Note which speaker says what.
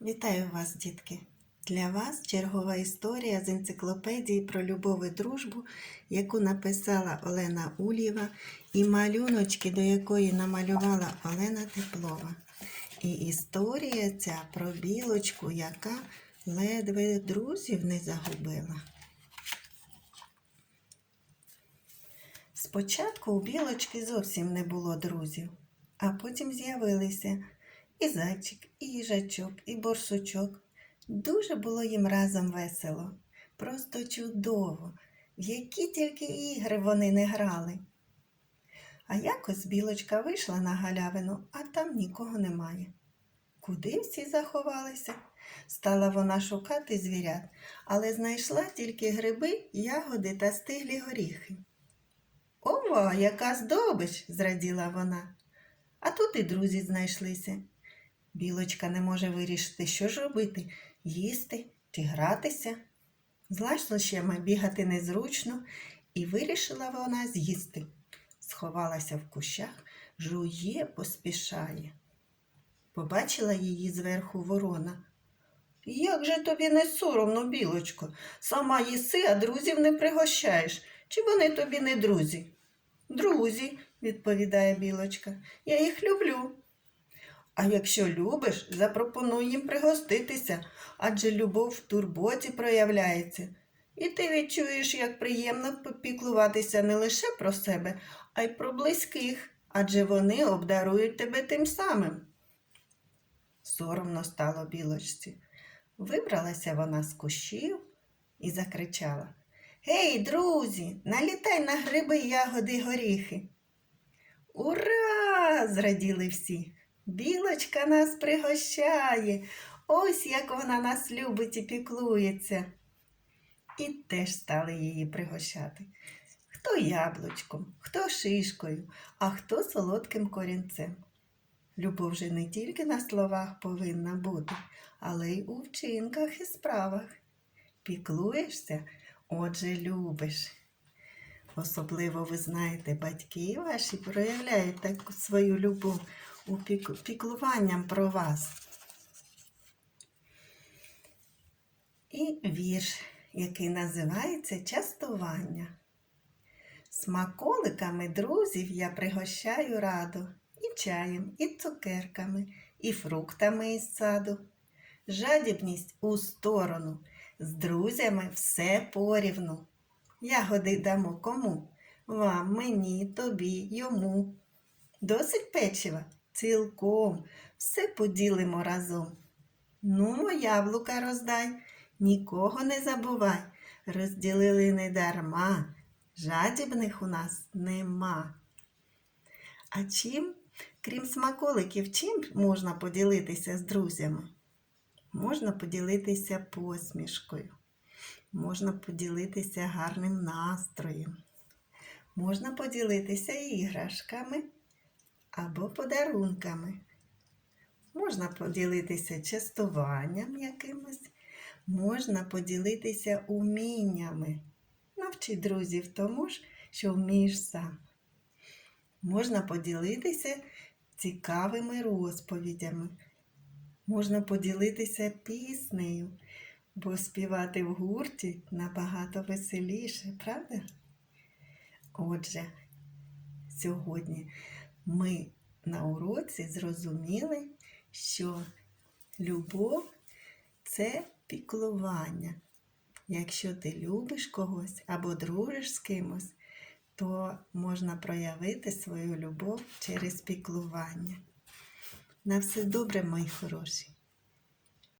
Speaker 1: Вітаю вас, дітки! Для вас чергова історія з енциклопедії про любов і дружбу, яку написала Олена Ульєва, і малюночки, до якої намалювала Олена Теплова. І історія ця про білочку, яка ледве друзів не загубила. Спочатку у білочки зовсім не було друзів, а потім з'явилися і зайчик, і їжачок, і борсучок. Дуже було їм разом весело, просто чудово, в які тільки ігри вони не грали. А якось білочка вийшла на галявину, а там нікого немає. Куди всі заховалися? Стала вона шукати звірят, але знайшла тільки гриби, ягоди та стиглі горіхи. Ова, яка здобич, зраділа вона. А тут і друзі знайшлися. Білочка не може вирішити, що ж робити їсти чи гратися. З лащами бігати незручно, і вирішила вона з'їсти. Сховалася в кущах, жує, поспішає. Побачила її зверху ворона. Як же тобі не соромно, білочко, сама їси, а друзів не пригощаєш. Чи вони тобі не друзі? Друзі, відповідає білочка, я їх люблю. А якщо любиш, запропонуй їм пригоститися, адже любов в турботі проявляється. І ти відчуєш, як приємно попіклуватися не лише про себе, а й про близьких, адже вони обдарують тебе тим самим. Соромно стало білочці. Вибралася вона з кущів і закричала Гей, друзі, налітай на гриби, ягоди горіхи. Ура! зраділи всі. Білочка нас пригощає. Ось як вона нас любить і піклується. І теж стали її пригощати. Хто яблучком, хто шишкою, а хто солодким корінцем. Любов же не тільки на словах повинна бути, але й у вчинках і справах. Піклуєшся, отже, любиш. Особливо, ви знаєте, батьки ваші проявляють таку свою любов піклуванням про вас. І вірш, який називається Частування. Смаколиками друзів я пригощаю раду, і чаєм, і цукерками, і фруктами із саду. Жадібність у сторону, з друзями все порівну. Ягоди дамо кому? Вам, мені, тобі, йому. Досить печива? Цілком. Все поділимо разом. Ну, яблука роздай, нікого не забувай. Розділили не дарма. Жадібних у нас нема. А чим, крім смаколиків, чим можна поділитися з друзями? Можна поділитися посмішкою, можна поділитися гарним настроєм, можна поділитися іграшками або подарунками. Можна поділитися частуванням якимось, можна поділитися уміннями. Навчи друзів тому ж, що вмієш сам. Можна поділитися цікавими розповідями. Можна поділитися піснею, бо співати в гурті набагато веселіше, правда? Отже, сьогодні ми на уроці зрозуміли, що любов це піклування. Якщо ти любиш когось або дружиш з кимось, то можна проявити свою любов через піклування. На все добре, мої хороші.